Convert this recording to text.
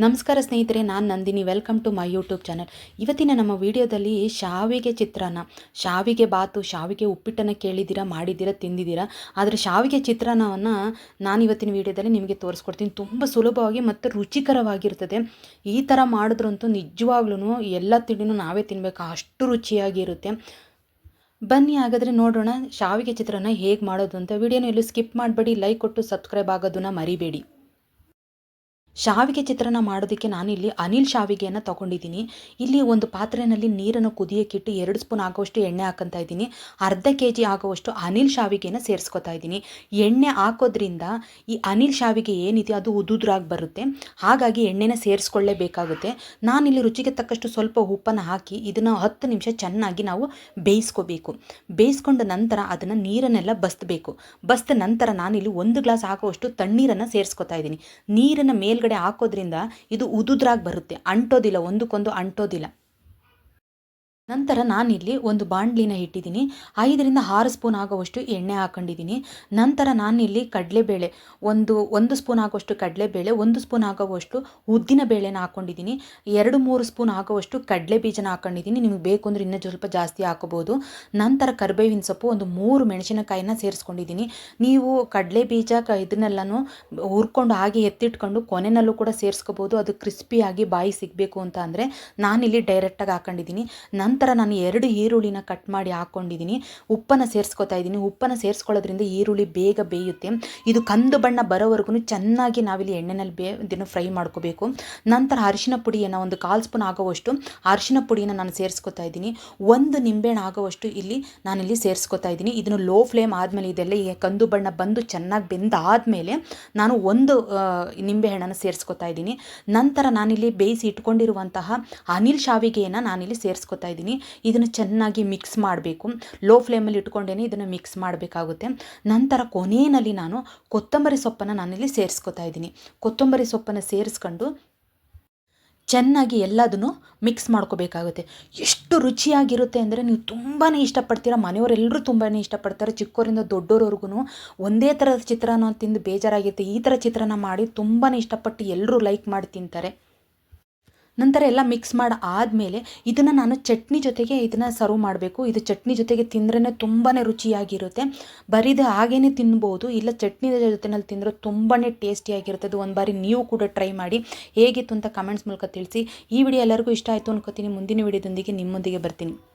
ನಮಸ್ಕಾರ ಸ್ನೇಹಿತರೆ, ನಾನು Nandini. Welcome to my YouTube channel ಇವತ್ತಿನ ನಮ್ಮ ವಿಡಿಯೋದಲ್ಲಿ ಶಾವಿಗೆ ಚಿತ್ರಾನ್ನ. ಶಾವಿಗೆ ಬಾತು, ಶಾವಿಗೆ ಉಪ್ಪಿಟ್ಟನ್ನು ಕೇಳಿದ್ದೀರಾ, ಮಾಡಿದ್ದೀರಾ, ತಿಂದಿದ್ದೀರಾ? ಆದರೆ ಶಾವಿಗೆ ಚಿತ್ರಾನ್ನವನ್ನು ನಾನು ಇವತ್ತಿನ ವಿಡಿಯೋದಲ್ಲಿ ನಿಮಗೆ ತೋರಿಸ್ಕೊಡ್ತೀನಿ. ತುಂಬ ಸುಲಭವಾಗಿ ಮತ್ತು ರುಚಿಕರವಾಗಿರ್ತದೆ. ಈ ಥರ ಮಾಡಿದ್ರಂತೂ ನಿಜವಾಗ್ಲೂ ಎಲ್ಲ ತಿಂಡಿನೂ ನಾವೇ ತಿನ್ಬೇಕು. ಅಷ್ಟು ರುಚಿಯಾಗಿರುತ್ತೆ. ಬನ್ನಿ ಹಾಗಾದರೆ ನೋಡೋಣ ಶಾವಿಗೆ ಚಿತ್ರಾನ್ನ ಹೇಗೆ ಮಾಡೋದು ಅಂತ. ವಿಡಿಯೋನ ಎಲ್ಲೂ ಸ್ಕಿಪ್ ಮಾಡಬೇಡಿ. ಲೈಕ್ ಕೊಟ್ಟು ಸಬ್ಸ್ಕ್ರೈಬ್ ಆಗೋದನ್ನು ಮರಿಬೇಡಿ. ಶಾವಿಗೆ ಚಿತ್ರಾನ್ನ ಮಾಡೋದಕ್ಕೆ ನಾನಿಲ್ಲಿ ಅನಿಲ್ ಶಾವಿಗೆಯನ್ನು ತೊಗೊಂಡಿದ್ದೀನಿ. ಇಲ್ಲಿ ಒಂದು ಪಾತ್ರೆಯಲ್ಲಿ ನೀರನ್ನು ಕುದಿಯೋಕ್ಕಿಟ್ಟು ಎರಡು ಸ್ಪೂನ್ ಆಗುವಷ್ಟು ಎಣ್ಣೆ ಹಾಕೊತಾ ಇದ್ದೀನಿ. ಅರ್ಧ ಕೆ ಜಿ ಆಗುವಷ್ಟು ಅನಿಲ್ ಶಾವಿಗೆಯನ್ನು ಸೇರಿಸ್ಕೊತಾ ಇದ್ದೀನಿ. ಎಣ್ಣೆ ಹಾಕೋದ್ರಿಂದ ಈ ಅನಿಲ್ ಶಾವಿಗೆ ಏನಿದೆ ಅದು ಉದುದ್ರಾಗಿ ಬರುತ್ತೆ. ಹಾಗಾಗಿ ಎಣ್ಣೆನ ಸೇರಿಸ್ಕೊಳ್ಳೇಬೇಕಾಗುತ್ತೆ. ನಾನಿಲ್ಲಿ ರುಚಿಗೆ ತಕ್ಕಷ್ಟು ಸ್ವಲ್ಪ ಉಪ್ಪನ್ನು ಹಾಕಿ ಇದನ್ನು ಹತ್ತು ನಿಮಿಷ ಚೆನ್ನಾಗಿ ನಾವು ಬೇಯಿಸ್ಕೋಬೇಕು. ಬೇಯಿಸ್ಕೊಂಡ ನಂತರ ಅದನ್ನು ನೀರನ್ನೆಲ್ಲ ಬಸ್ಬೇಕು ಬಸ್ದ ನಂತರ ನಾನಿಲ್ಲಿ ಒಂದು ಗ್ಲಾಸ್ ಆಗುವಷ್ಟು ತಣ್ಣೀರನ್ನು ಸೇರಿಸ್ಕೊತಾ ಇದ್ದೀನಿ. ನೀರನ್ನು ಮೇಲ್ಗಡೆ ಹಾಕೋದ್ರಿಂದ ಇದು ಉದುದ್ರಾಗಿ ಬರುತ್ತೆ. ಅಂಟೋದಿಲ್ಲ ಒಂದಕ್ಕೊಂದು ಅಂಟೋದಿಲ್ಲ. ನಂತರ ನಾನಿಲ್ಲಿ ಒಂದು ಬಾಣಲಿನ ಇಟ್ಟಿದ್ದೀನಿ. ಐದರಿಂದ ಆರು ಸ್ಪೂನ್ ಆಗುವಷ್ಟು ಎಣ್ಣೆ ಹಾಕೊಂಡಿದ್ದೀನಿ. ನಂತರ ನಾನಿಲ್ಲಿ ಕಡಲೆಬೇಳೆ, ಒಂದು ಒಂದು ಸ್ಪೂನ್ ಆಗುವಷ್ಟು ಕಡಲೆಬೇಳೆ, ಒಂದು ಸ್ಪೂನ್ ಆಗುವಷ್ಟು ಉದ್ದಿನ ಬೇಳೆನ ಹಾಕ್ಕೊಂಡಿದ್ದೀನಿ ಎರಡು, ಮೂರು ಸ್ಪೂನ್ ಆಗುವಷ್ಟು ಕಡಲೆ ಬೀಜನ ಹಾಕ್ಕೊಂಡಿದ್ದೀನಿ ನಿಮಗೆ ಬೇಕು ಅಂದರೆ ಇನ್ನೂ ಸ್ವಲ್ಪ ಜಾಸ್ತಿ ಹಾಕೋಬೋದು. ನಂತರ ಕರಿಬೇವಿನ ಸೊಪ್ಪು, ಒಂದು ಮೂರು ಮೆಣಸಿನಕಾಯಿನ ಸೇರಿಸ್ಕೊಂಡಿದ್ದೀನಿ. ನೀವು ಕಡಲೆ ಬೀಜ ಕ, ಇದನ್ನೆಲ್ಲನೂ ಹುರ್ಕೊಂಡು ಹಾಗೆ ಎತ್ತಿಟ್ಕೊಂಡು ಕೊನೆಯಲ್ಲೂ ಕೂಡ ಸೇರಿಸ್ಕೋಬೋದು. ಅದು ಕ್ರಿಸ್ಪಿಯಾಗಿ ಬಾಯಿ ಸಿಗಬೇಕು ಅಂತ ಅಂದರೆ ನಾನಿಲ್ಲಿ ಡೈರೆಕ್ಟಾಗಿ ಹಾಕೊಂಡಿದ್ದೀನಿ. ನಂತರ ನಾನು ಎರಡು ಈರುಳ್ಳಿನ ಕಟ್ ಮಾಡಿ ಹಾಕ್ಕೊಂಡಿದ್ದೀನಿ ಉಪ್ಪನ್ನು ಸೇರಿಸ್ಕೊತಾ ಇದ್ದೀನಿ. ಉಪ್ಪನ್ನು ಸೇರಿಸ್ಕೊಳ್ಳೋದ್ರಿಂದ ಈರುಳ್ಳಿ ಬೇಗ ಬೇಯುತ್ತೆ. ಇದು ಕಂದು ಬಣ್ಣ ಬರೋವರೆಗೂ ಚೆನ್ನಾಗಿ ನಾವಿಲ್ಲಿ ಎಣ್ಣೆನಲ್ಲಿ ಬೇ, ಇದನ್ನು ಫ್ರೈ ಮಾಡ್ಕೋಬೇಕು. ನಂತರ ಅರಿಶಿನ ಪುಡಿಯನ್ನು ಒಂದು ಕಾಲು ಸ್ಪೂನ್ ಆಗೋವಷ್ಟು ಅರಿಶಿನ ಪುಡಿಯನ್ನು ನಾನು ಸೇರಿಸ್ಕೊತಾ ಇದ್ದೀನಿ. ಒಂದು ನಿಂಬೆಹಣ್ಣು ಆಗೋವಷ್ಟು ಇಲ್ಲಿ ನಾನಿಲ್ಲಿ ಸೇರಿಸ್ಕೊತಾ ಇದ್ದೀನಿ. ಇದನ್ನು ಲೋ ಫ್ಲೇಮ್ ಆದಮೇಲೆ ಇದೆಲ್ಲ ಈ ಕಂದು ಬಣ್ಣ ಬಂದು ಚೆನ್ನಾಗಿ ಬೆಂದಾದಮೇಲೆ ನಾನು ಒಂದು ನಿಂಬೆಹಣ್ಣನ್ನು ಸೇರಿಸ್ಕೊತಾ ಇದ್ದೀನಿ. ನಂತರ ನಾನಿಲ್ಲಿ ಬೇಯಿಸಿ ಇಟ್ಕೊಂಡಿರುವಂತಹ ಅನಿಲ್ ಶಾವಿಗೆಯನ್ನು ನಾನಿಲ್ಲಿ ಸೇರಿಸ್ಕೊತಾ ಇದ್ದೀನಿ ಇದನ್ನು ಚೆನ್ನಾಗಿ ಮಿಕ್ಸ್ ಮಾಡಬೇಕು. ಲೋ ಫ್ಲೇಮಲ್ಲಿ ಇಟ್ಕೊಂಡೇ ಇದನ್ನು ಮಿಕ್ಸ್ ಮಾಡಬೇಕಾಗುತ್ತೆ. ನಂತರ ಕೊನೆಯಲ್ಲಿ ನಾನು ಕೊತ್ತಂಬರಿ ಸೊಪ್ಪನ್ನು ನಾನಿಲ್ಲಿ ಸೇರಿಸ್ಕೊತಾ ಇದ್ದೀನಿ. ಕೊತ್ತಂಬರಿ ಸೊಪ್ಪನ್ನು ಸೇರಿಸ್ಕೊಂಡು ಚೆನ್ನಾಗಿ ಎಲ್ಲದನ್ನು ಮಿಕ್ಸ್ ಮಾಡ್ಕೋಬೇಕಾಗುತ್ತೆ. ಎಷ್ಟು ರುಚಿಯಾಗಿರುತ್ತೆ ಅಂದರೆ ನೀವು ತುಂಬಾ ಇಷ್ಟಪಡ್ತೀರ, ಮನೆಯವರೆಲ್ಲರೂ ತುಂಬಾ ಇಷ್ಟಪಡ್ತಾರೆ ಚಿಕ್ಕವರಿಂದ ದೊಡ್ಡೋರವರೆಗೂ ಒಂದೇ ಥರದ ಚಿತ್ರಾನ್ನ ತಿಂದು ಬೇಜಾರಾಗಿರುತ್ತೆ. ಈ ಥರ ಚಿತ್ರಾನ್ನ ಮಾಡಿ ತುಂಬಾ ಇಷ್ಟಪಟ್ಟು ಎಲ್ಲರೂ ಲೈಕ್ ಮಾಡಿ ತಿಂತಾರೆ. ನಂತರ ಎಲ್ಲ ಮಿಕ್ಸ್ ಮಾಡಿ ಆದಮೇಲೆ ಇದನ್ನು ನಾನು ಚಟ್ನಿ ಜೊತೆಗೆ ಇದನ್ನು ಸರ್ವ್ ಮಾಡಬೇಕು. ಇದು ಚಟ್ನಿ ಜೊತೆಗೆ ತಿಂದ್ರೇ ತುಂಬಾ ರುಚಿಯಾಗಿರುತ್ತೆ. ಬರೀದು ಹಾಗೇ ತಿನ್ಬೋದು. ಇಲ್ಲ ಚಟ್ನಿ ಜೊತೆನಲ್ಲಿ ತಿಂದರೆ ತುಂಬಾ ಟೇಸ್ಟಿಯಾಗಿರುತ್ತೆ ಅದು ಒಂದು ಬಾರಿ ನೀವು ಕೂಡ ಟ್ರೈ ಮಾಡಿ. ಹೇಗಿತ್ತು ಅಂತ ಕಮೆಂಟ್ಸ್ ಮೂಲಕ ತಿಳಿಸಿ. ಈ ವಿಡಿಯೋ ಎಲ್ಲರಿಗೂ ಇಷ್ಟ ಆಯಿತು ಅನ್ಕೋತೀನಿ. ಮುಂದಿನ ವಿಡಿಯೋದೊಂದಿಗೆ ನಿಮ್ಮೊಂದಿಗೆ ಬರ್ತೀನಿ.